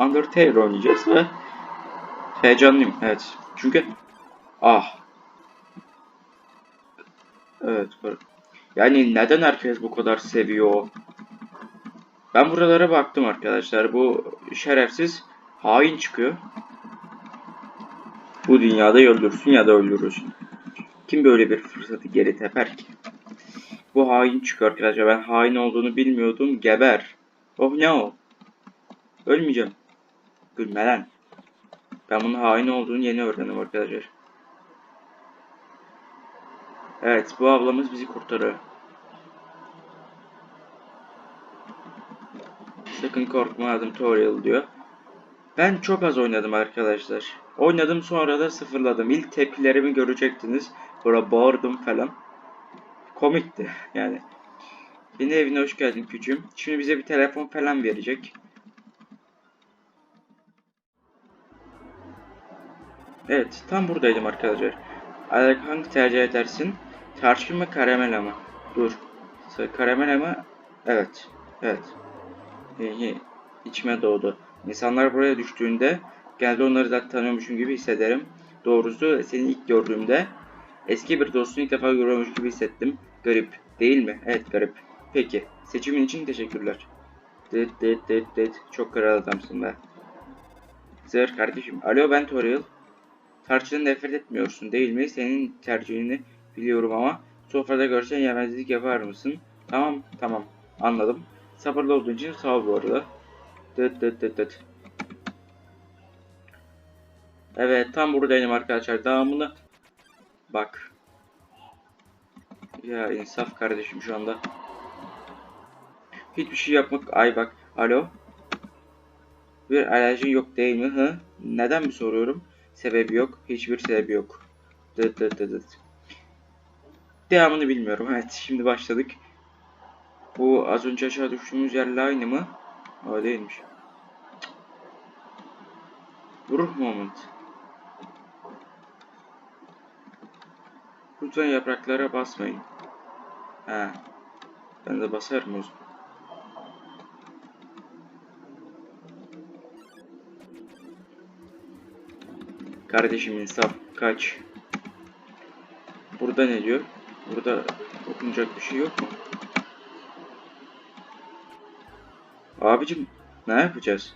Undertale oynayacağız ve heyecanlıyım. Evet. Çünkü ah. Evet. Yani neden herkes bu kadar seviyor? Ben buralara baktım arkadaşlar. Bu şerefsiz hain çıkıyor. Bu dünyada ya öldürürsün ya da öldürürsün. Kim böyle bir fırsatı geri teper ki? Bu hain çıkıyor arkadaşlar. Ben hain olduğunu bilmiyordum. Geber. Oh ne o? Ölmeyeceğim. Gülme lan. Ben bunun hain olduğunu yeni öğrendim arkadaşlar. Evet bu ablamız bizi kurtarıyor. Sakın korkma adım tutorial diyor. Ben çok az oynadım arkadaşlar. Oynadım sonra da sıfırladım. İlk tepkilerimi görecektiniz. Böyle bağırdım falan. Komikti yani. Yeni evine hoş geldin küçüğüm. Şimdi bize bir telefon falan verecek. Evet, tam buradaydım arkadaşlar. Ayak hangi tercih edersin? Tarçın mı karamel mı? Dur. Karamel mi? Evet. Evet. Hihi. İçime doğdu. İnsanlar buraya düştüğünde geldi onları zaten tanıyormuşum gibi hissederim. Doğrusu seni ilk gördüğümde eski bir dostunu ilk defa görüyormuş gibi hissettim. Garip. Değil mi? Evet garip. Peki. Seçimin için teşekkürler. Dıt dıt dıt dıt. Çok kral adamsın be. Zır kardeşim. Alo ben Toriel. Tarçından nefret etmiyorsun değil mi? Senin tercihini biliyorum ama sofrada görsen yemezlik yapar mısın? Tamam tamam anladım. Sabırlı olduğun için sağ ol bu arada. Dıt dıt dıt dıt. Evet tam buradayım arkadaşlar. Devamını bak. Ya insaf kardeşim şu anda. Hiçbir şey yapmak ay bak. Alo. Bir alerjin yok değil mi? Hı? Neden mi soruyorum? Sebebi yok. Hiçbir sebebi yok. Dıt dıt dıt dıt. Devamını bilmiyorum. Evet şimdi başladık. Bu az önce aşağı düştüğümüz yerle aynı mı? O değilmiş. Ruh moment. Lütfen yapraklara basmayın. Ha. Ben de basarım o. Kardeşim insaf kaç. Burada ne diyor? Burada okunacak bir şey yok mu? Abicim ne yapacağız?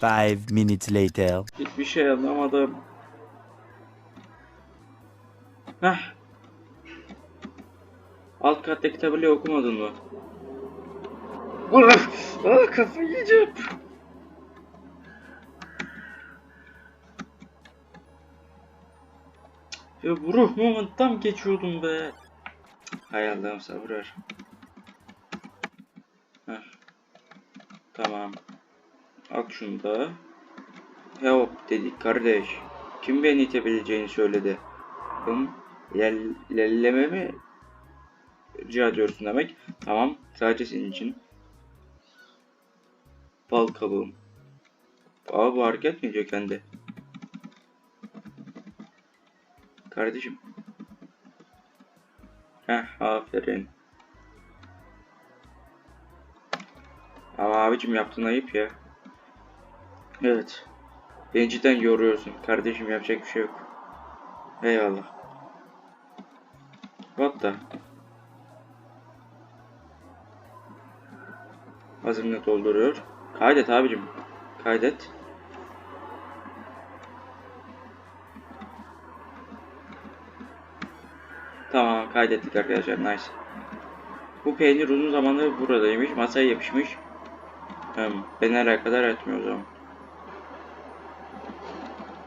Five minutes later. Hiçbir şey anlamadım. Heh. Alt kattaki tabelayı okumadın mı? Ah, ah kafayı yiyeceğim. Ya bu ruh momentam geçiyordum be. Hay Allah'ım sabır. Tamam. Al şunu da. Help dedik kardeş. Kim beni itebileceğini söyledi. Hım. Lel lelleme mi? Rica ediyorsun demek. Tamam. Sadece senin için. Bal kabuğum. Aa bu hareket mi ediyor kendi? Kardeşim. Heh aferin. Ama abicim yaptığın ayıp ya. Evet. Beni cidden yoruyorsun. Kardeşim yapacak bir şey yok. Eyvallah. What the? Hazırını dolduruyor. Kaydet abicim. Kaydet. Tamam kaydettik arkadaşlar. Nice. Bu peynir uzun zamandır buradaymış. Masaya yapışmış. Hmm, beni alakadar etmiyor o zaman.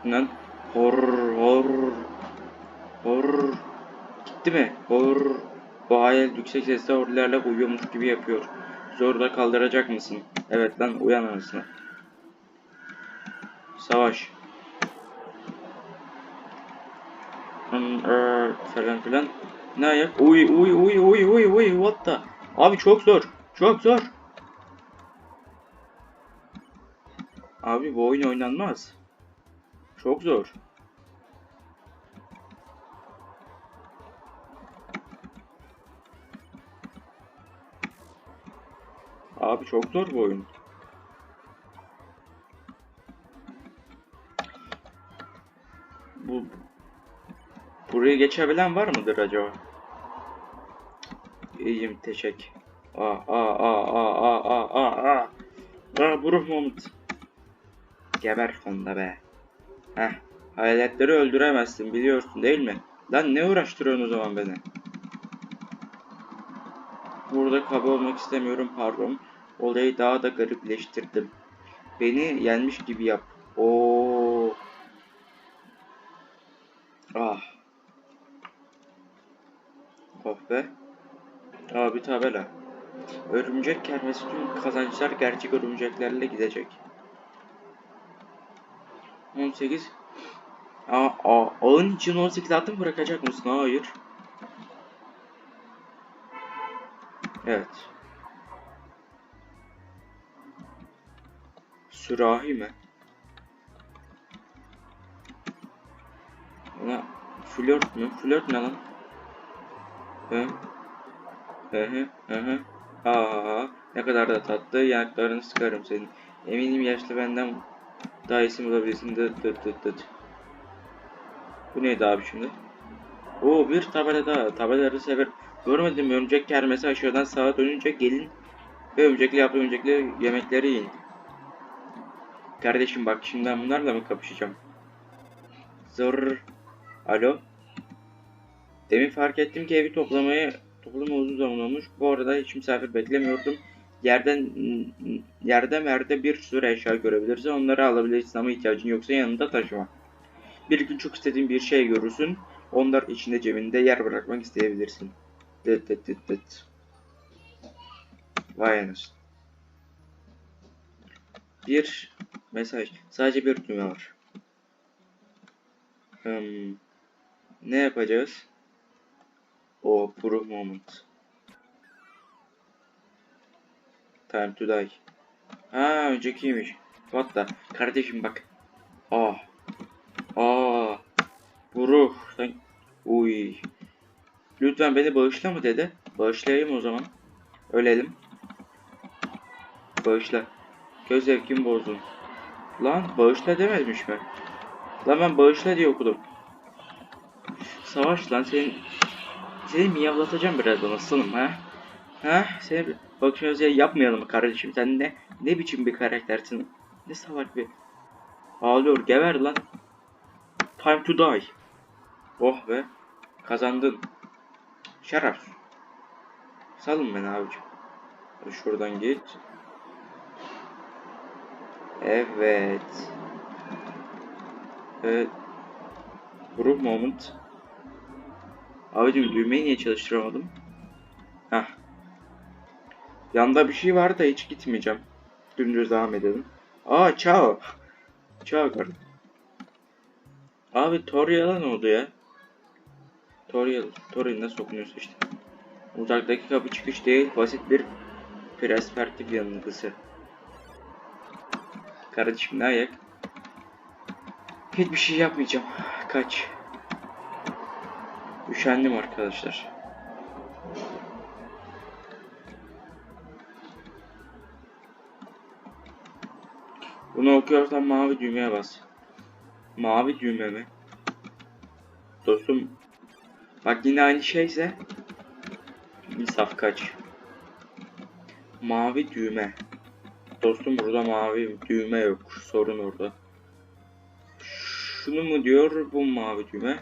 Lan hor hor hor gitti mi? Hor bu hayal yüksek sesle horlarla uyuyormuş gibi yapıyor. Zorla kaldıracak mısın? Evet lan uyan anasını. Savaş. Hmm, er, falan filan. Ne ayak? Uy uy uy uy uy uy what the? Abi çok zor. Çok zor. Abi bu oyun oynanmaz. Çok zor. Abi çok zor bu oyun. Bu burayı geçebilen var mıdır acaba? İyiyim teşekkür. Aa aa aa aa aa aa aa aa. Aa bu ruh Mahmut. Geber sonunda be. Heh. Hayaletleri öldüremezsin biliyorsun değil mi? Lan ne uğraştırıyorsun o zaman beni? Burada kaba olmak istemiyorum pardon. Olayı daha da garipleştirdim. Beni yenmiş gibi yap. Oo. Ah. Oh be. Aa bir tabela. Örümcek kermesi tüm kazançlar gerçek örümceklerle gidecek. 18 Aa, aa, ağın için 18 altın bırakacak mısın? Hayır. Evet. Sürahi mi? Ona flört mü? Flört ne lan? Hı? Hı hı hı hı. Aa, ne kadar da tatlı. Yanaklarını sıkarım senin. Eminim yaşlı benden daha iyisini bulabilirsin. Dıt dıt dıt dıt. Bu neydi abi şimdi? Oo bir tabela daha. Tabelaları sever. Görmedim mi? Örümcek kermesi aşağıdan sağa dönünce gelin ve örümcekli yaptığı örümcekli yemekleri yiyin. Kardeşim bak şimdi ben bunlarla mı kapışacağım? Zır. Alo. Demin fark ettim ki evi toplamaya toplama uzun zaman olmuş. Bu arada hiç misafir beklemiyordum. Yerden yerde merde bir sürü eşya görebilirsin. Onları alabilirsin ama ihtiyacın yoksa yanında taşıma. Bir gün çok istediğin bir şey görürsün. Onlar içinde cebinde yer bırakmak isteyebilirsin. Dıt dıt dıt dıt. Vay anasını. Bir mesaj. Sadece bir düğme var. Hmm. Ne yapacağız? O pro moment. Time to die. Ha öncekiymiş. What the? Kardeşim bak. Ah. Bu ruh. Sen... Uy. Lütfen beni bağışla mı dedi. Bağışlayayım o zaman. Ölelim. Bağışla. Göz zevkimi bozdun. Lan bağışla dememiş mi? Lan ben bağışla diye okudum. Savaş lan senin... Seni miyavlatacağım birazdan aslanım ha? Ha? Seni bak şöyle yapmayalım mı kardeşim? Sen ne, ne biçim bir karaktersin? Ne salak bir... Ağlıyor geber lan. Time to die. Oh be. Kazandın. Şeref. Salın beni abicim. Şuradan git. Evet. Evet. Group moment. Abicim düğmeyi niye çalıştıramadım? Heh. Yanda bir şey var da hiç gitmeyeceğim. Dümdüz devam edelim. Aa çao. Çao kardeşim. Abi Toriel'a ne oldu ya? Toriel, Toriel'ine sokunuyorsun işte. Uzaktaki kapı çıkış değil, basit bir perspektif yanılgısı. Kardeşim ne ayak? Hiçbir şey yapmayacağım. Kaç. Üşendim arkadaşlar. Bunu okuyorsan mavi düğmeye bas. Mavi düğme mi? Dostum bak yine aynı şeyse insaf kaç. Mavi düğme. Dostum burada mavi düğme yok. Sorun orada. Şunu mu diyor bu mavi düğme?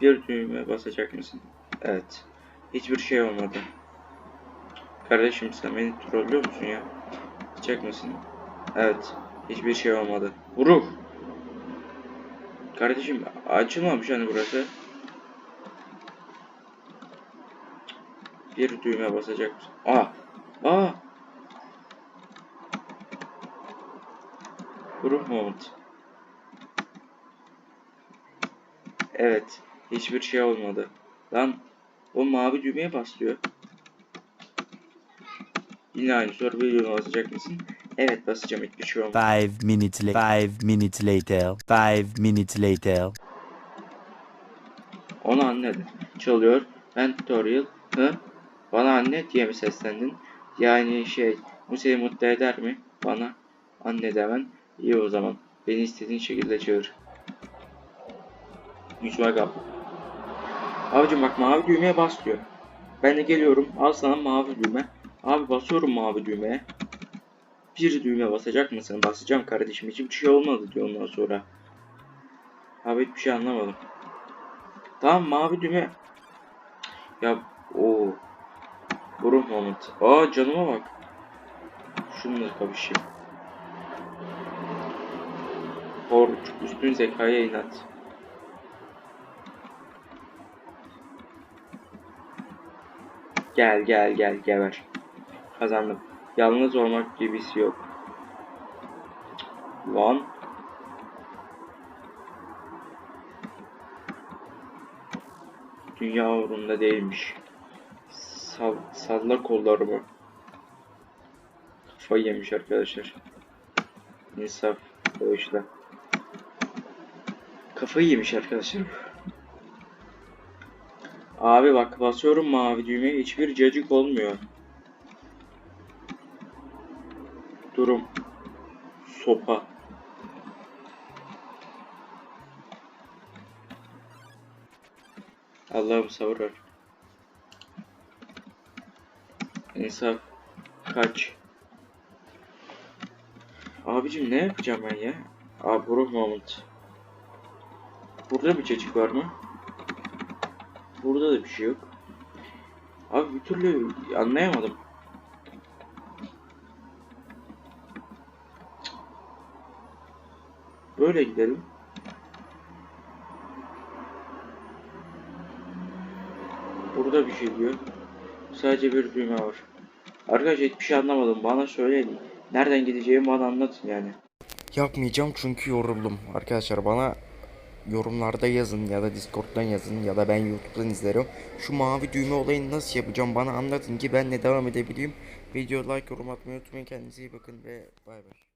Bir düğme basacak mısın? Evet. Hiçbir şey olmadı. Kardeşim sen beni trollüyor musun ya? Basacak mısın? Evet. Hiçbir şey olmadı. Vuruh. Kardeşim açılmamış hani burası. Bir düğme basacak mısın? Aa. Aa. Vuruh moment. Evet. Hiçbir şey olmadı. Lan o mavi düğmeye bas diyor. Yine aynı soru düğme basacak mısın? Evet basacağım hiçbir şey olmadı. Five minutes later. Five minutes later. Five minutes later. Onu anladı. Çalıyor. Ben tutorial. Hı? Bana anne diye mi seslendin? Yani şey bu seni mutlu eder mi? Bana anne demen. İyi o zaman. Beni istediğin şekilde çağır. Yüzüme kap. Abicim bak mavi düğmeye bas diyor. Ben de geliyorum. Al sana mavi düğme. Abi basıyorum mavi düğmeye. Bir düğme basacak mısın? Basacağım kardeşim. Hiçbir şey olmadı diyor ondan sonra. Abi hiçbir şey anlamadım. Tamam mavi düğme. Ya o Buruk moment. Aa canıma bak. Şununla kapışayım. Korç üstün zekaya inat. Gel gel gel geber. Kazandım. Yalnız olmak gibisi yok. Lan. Dünya umurumda değilmiş. Sal, salla kollarımı. Kafayı yemiş arkadaşlar. İnsaf. Bağışla. Kafayı yemiş arkadaşlar. Abi bak basıyorum mavi düğmeye hiçbir cacık olmuyor. Durum. Sopa. Allah'ım sabır ver. İnsaf. Kaç. Abicim ne yapacağım ben ya? Abi bro moment. Burada bir çocuk var mı? Burada da bir şey yok. Abi bir türlü anlayamadım. Böyle gidelim. Burada bir şey diyor. Sadece bir düğme var. Arkadaşlar hiçbir şey anlamadım. Bana söyleyin. Nereden gideceğimi bana anlatın yani. Yapmayacağım çünkü yoruldum. Arkadaşlar bana yorumlarda yazın ya da Discord'dan yazın ya da ben YouTube'dan izlerim. Şu mavi düğme olayını nasıl yapacağım bana anlatın ki ben de devam edebileyim. Video like yorum atmayı unutmayın. Kendinize iyi bakın ve bay bay.